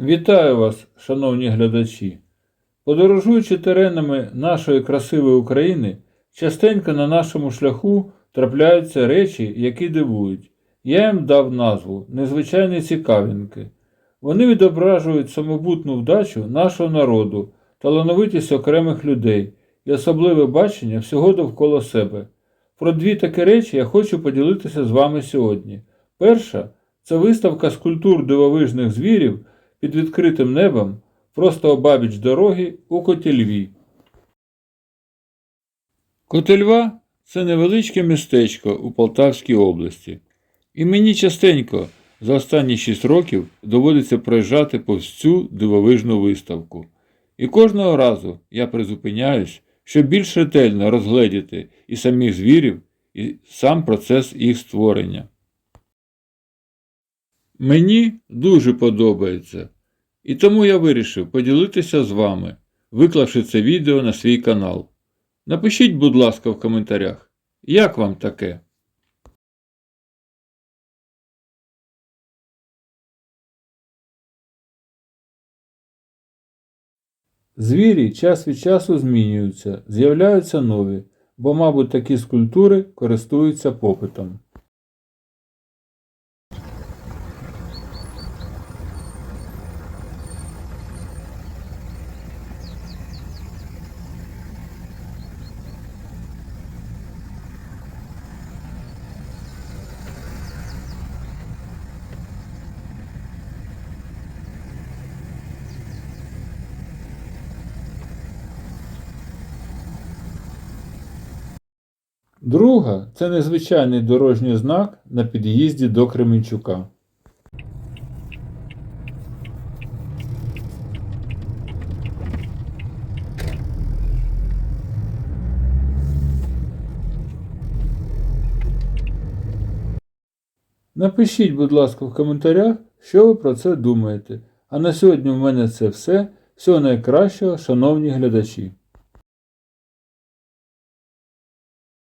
Вітаю вас, шановні глядачі! Подорожуючи теренами нашої красивої України, частенько на нашому шляху трапляються речі, які дивують. Я їм дав назву незвичайні цікавинки. Вони відображують самобутну вдачу нашого народу, талановитість окремих людей і особливе бачення всього довкола себе. Про дві такі речі я хочу поділитися з вами сьогодні. Перша це виставка скульптур дивовижних звірів під відкритим небом просто обабіч дороги у Котельві. Котельва це невеличке містечко у Полтавській області. І мені частенько за останні 6 років доводиться проїжджати повз цю дивовижну виставку. І кожного разу я призупиняюсь, щоб більш ретельно розгледіти і самих звірів, і сам процес їх створення. Мені дуже подобається, і тому я вирішив поділитися з вами, виклавши це відео на свій канал. Напишіть, будь ласка, в коментарях, як вам таке? Звірі час від часу змінюються, з'являються нові, бо, мабуть, такі скульптури користуються попитом. Друга це незвичайний дорожній знак на під'їзді до Кременчука. Напишіть, будь ласка, в коментарях, що ви про це думаєте. А на сьогодні в мене це все. Всього найкращого, шановні глядачі.